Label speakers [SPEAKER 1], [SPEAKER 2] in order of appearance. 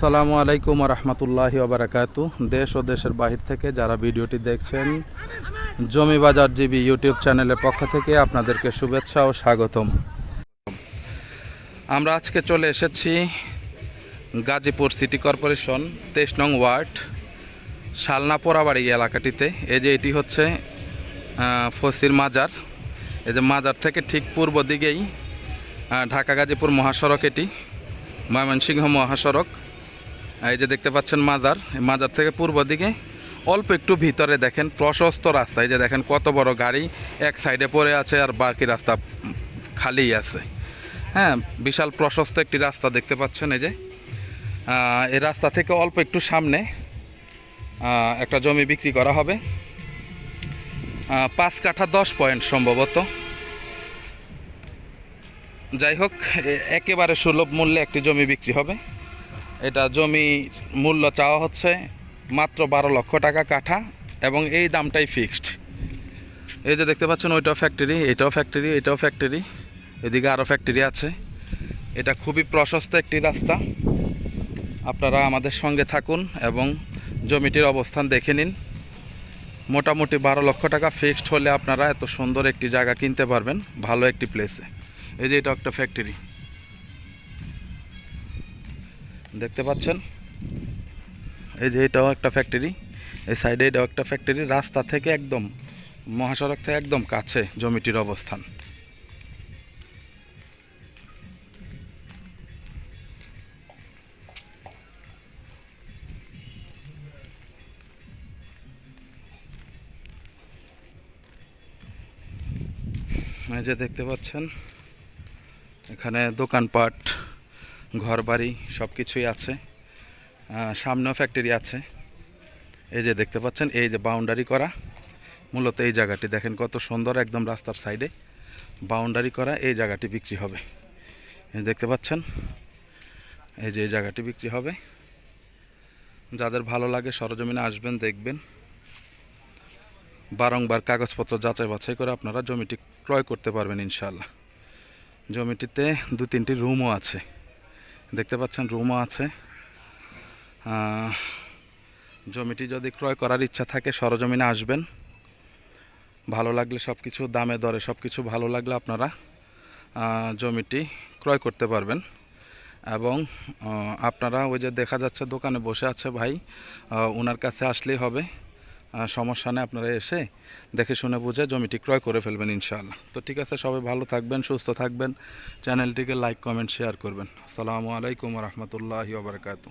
[SPEAKER 1] আসসালামু আলাইকুম রহমতুল্লাহি ওবরাকাতু দেশ ও দেশের বাহির থেকে যারা ভিডিওটি দেখছেন, জমি বাজার জিবি ইউটিউব চ্যানেলের পক্ষ থেকে আপনাদেরকে শুভেচ্ছা ও স্বাগতম। আমরা আজকে চলে এসেছি গাজীপুর সিটি কর্পোরেশন তেইশ নং ওয়ার্ড শালনা পোড়াবাড়ি এলাকাটিতে। এই যে এটি হচ্ছে ফসির মাজার। এই যে মাজার থেকে ঠিক পূর্ব দিকেই ঢাকা গাজীপুর মহাসড়ক এটি, ময়মনসিংহ মহাসড়ক। এই যে দেখতে পাচ্ছেন মাজার মাজার থেকে পূর্ব দিকে অল্প একটু ভিতরে দেখেন প্রশস্ত রাস্তা। এই যে দেখেন কত বড় গাড়ি, এক সাইডে পড়ে আছে আর বাকি রাস্তা খালি আছে। হ্যাঁ বিশাল প্রশস্ত একটি রাস্তা দেখতে পাচ্ছেন এই যে। এই রাস্তা থেকে অল্প একটু সামনে একটা জমি বিক্রি করা হবে। পাঁচ কাঠা দশ পয়েন্ট সম্ভবত। যাই হোক একেবারে সুলভ মূল্যে একটি জমি বিক্রি হবে। এটা জমি মূল্য চাওয়া হচ্ছে মাত্র বারো লক্ষ টাকা কাঠা এবং এই দামটাই ফিক্সড এই যে দেখতে পাচ্ছেন, ওইটাও ফ্যাক্টরি এটাও ফ্যাক্টরি এটাও ফ্যাক্টরি এদিকে আরও ফ্যাক্টরি আছে। এটা খুবই প্রশস্ত একটি রাস্তা। আপনারা আমাদের সঙ্গে থাকুন এবং জমিটির অবস্থান দেখে নিন। মোটামুটি বারো লক্ষ টাকা ফিক্সড হলে আপনারা এত সুন্দর একটি জায়গা কিনতে পারবেন, ভালো একটি প্লেসে এই যে এটা একটা ফ্যাক্টরি দেখতে পাচ্ছেন? এই যে এটাও একটা ফ্যাক্টরি এই সাইডে এটাও একটা ফ্যাক্টরি রাস্তা থেকে একদম, মহাসড়ক থেকে একদম কাছে জমিটির অবস্থান। যে দেখতে পাচ্ছেন, এখানে দোকানপাট ঘরবাড়ি সব কিছুই আছে সামনেও ফ্যাক্টরি আছে। এই যে দেখতে পাচ্ছেন, এই যে বাউন্ডারি করা। মূলত এই জায়গাটি দেখেন কত সুন্দর একদম রাস্তার সাইডে বাউন্ডারি করা এই জায়গাটি বিক্রি হবে। দেখতে পাচ্ছেন, এই যে এই জায়গাটি বিক্রি হবে। যাদের ভালো লাগে সরজমিনে আসবেন, দেখবেন। বারংবার কাগজপত্র যাচাই বাছাই করে আপনারা জমিটি ক্রয় করতে পারবেন ইনশাল্লাহ জমিটিতে দু তিনটি রুমও আছে। দেখতে পাচ্ছেন রুমও আছে। জমিটি যদি ক্রয় করার ইচ্ছা থাকে সরজমিনে আসবেন। ভালো লাগলে সব কিছু দামে দরে সব কিছু ভালো লাগলে আপনারা জমিটি ক্রয় করতে পারবেন। এবং আপনারা ওই যে দেখা যাচ্ছে দোকানে বসে আছে ভাই ওনার কাছে আসলেই হবে। সমস্যা নেই, আপনারা এসে দেখে শুনে বুঝে জমিটি ক্রয় করে ফেলবেন ইনশাআল্লাহ। তো ঠিক আছে, সবাই ভালো থাকবেন, সুস্থ থাকবেন। চ্যানেলটিকে লাইক, কমেন্ট, শেয়ার করবেন। আসসালামু আলাইকুম রহমতুল্লাহি ওবরাকাতু